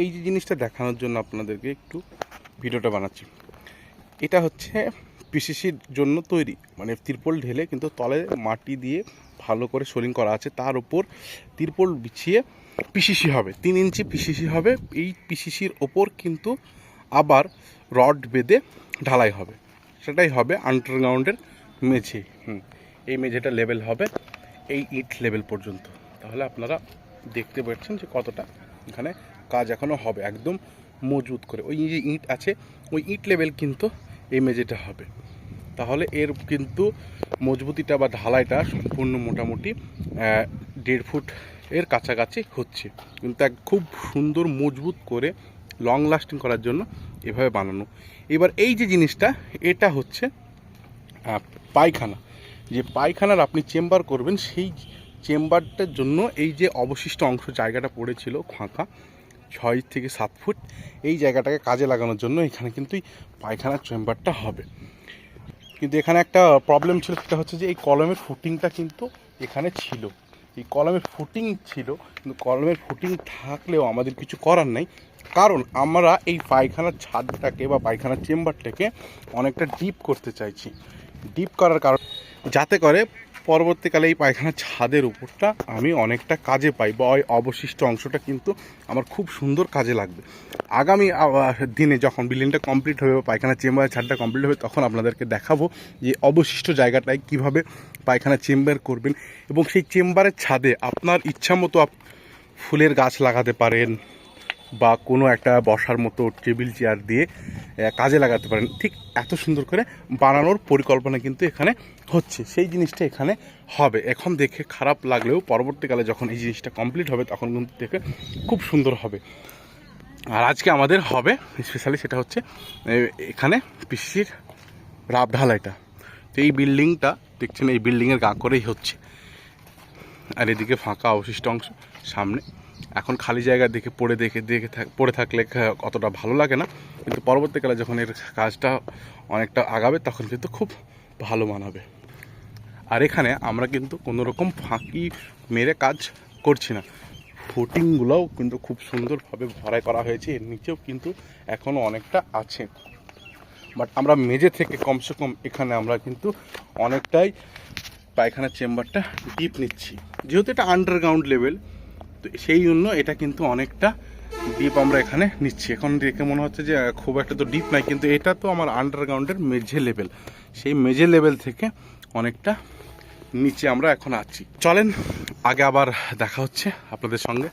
এই যে জিনিসটা দেখানোর জন্য আপনাদেরকে একটু ভিডিওটা বানাচ্ছি। এটা হচ্ছে পিসিসির জন্য তৈরি মানে তিরপল ঢেলে কিন্তু তলে মাটি দিয়ে ভালো করে সোলিং করা আছে। তার উপর তিরপল বিছিয়ে পিসিসি হবে, তিন ইঞ্চি পিসিসি হবে। এই পিসিসির ওপর কিন্তু আবার রড বেঁধে ঢালাই হবে। সেটাই হবে আন্ডারগ্রাউন্ডের মেঝে। হুম, এই মেঝেটা লেভেল হবে এই ইট লেভেল পর্যন্ত। তাহলে আপনারা দেখতে পাচ্ছেন যে কতটা এখানে কাজ এখনও হবে, একদম মজবুত করে। ওই যে ইট আছে, ওই ইট লেভেল কিন্তু এই মেঝেটা হবে। তাহলে এর কিন্তু মজবুতিটা বা ঢালাইটা সম্পূর্ণ মোটামুটি দেড় ফুট এর কাছাকাছি হচ্ছে। কিন্তু এক খুব সুন্দর, মজবুত করে লং লাস্টিং করার জন্য এভাবে বানানো। এবার এই যে জিনিসটা, এটা হচ্ছে পায়খানা। যে পায়খানার আপনি চেম্বার করবেন, সেই চেম্বারটার জন্য এই যে অবশিষ্ট অংশ, জায়গাটা পড়েছিল, ফাঁকা ছয় থেকে সাত ফুট এই জায়গাটাকে কাজে লাগানোর জন্য এখানে কিন্তু পায়খানার চেম্বারটা হবে। কিন্তু এখানে একটা প্রবলেম ছিল, সেটা হচ্ছে যে এই কলমের ফুটিংটা কিন্তু এখানে ছিল। এই কলমের ফুটিং ছিল, কিন্তু কলমের ফুটিং থাকলেও আমাদের কিছু করার নেই। কারণ আমরা এই পায়খানার ছাদটাকে বা পায়খানার চেম্বারটাকে অনেকটা ডিপ করতে চাইছি। ডিপ করার কারণ, যাতে করে পরবর্তীকালে এই পায়খানার ছাদের উপরটা আমি অনেকটা কাজে পাই বা ওই অবশিষ্ট অংশটা কিন্তু আমার খুব সুন্দর কাজে লাগবে। আগামী দিনে যখন বিল্ডিংটা কমপ্লিট হবে বা পায়খানা চেম্বারের ছাদটা কমপ্লিট হবে তখন আপনাদেরকে দেখাবো যে অবশিষ্ট জায়গাটায় কীভাবে পায়খানা চেম্বার করবেন এবং সেই চেম্বারের ছাদে আপনার ইচ্ছা মতো ফুলের গাছ লাগাতে পারেন বা কোনো একটা বসার মতো টেবিল, চেয়ার দিয়ে কাজে লাগাতে পারেন। ঠিক এত সুন্দর করে বানানোর পরিকল্পনা কিন্তু এখানে হচ্ছে। সেই জিনিসটা এখানে হবে। এখন দেখে খারাপ লাগলেও পরবর্তীকালে যখন এই জিনিসটা কমপ্লিট হবে, তখন কিন্তু দেখে খুব সুন্দর হবে। আর আজকে আমাদের হবে স্পেশালি সেটা হচ্ছে এখানে পিসির রাব ঢালাইটা তো এই বিল্ডিংটা, দেখছেন এই বিল্ডিংয়ের গা করেই হচ্ছে। আর এদিকে ফাঁকা অবশিষ্ট অংশ, সামনে এখন খালি জায়গা দেখে পড়ে দেখে দেখে পড়ে থাকলে অতটা ভালো লাগে না। কিন্তু পরবর্তীকালে যখন এর কাজটা অনেকটা আগাবে, তখন কিন্তু খুব ভালো মানাবে। আর এখানে আমরা কিন্তু কোনো রকম ফাঁকি মেরে কাজ করছি না। ফুটিংগুলোও কিন্তু খুব সুন্দরভাবে ভরাই করা হয়েছে। এর নিচেও কিন্তু এখনও অনেকটা আছে। বাট আমরা মেঝে থেকে কমসে কম এখানে আমরা কিন্তু অনেকটাই পায়খানার চেম্বারটা ডিপ নিচ্ছি। যেহেতু এটা আন্ডারগ্রাউন্ড লেভেল তো সেই জন্য এটা কিন্তু অনেকটা ডিপ আমরা এখানে নিচ্ছি। এখন দেখে মনে হচ্ছে যে খুব একটা তো ডিপ নাই, কিন্তু এটা তো আমার আন্ডারগ্রাউন্ডের মেঝে লেভেল সেই মেঝে লেভেল থেকে অনেকটা নিচে আমরা এখন আছি। চলেন, আগে আবার দেখা হচ্ছে আপনাদের সঙ্গে।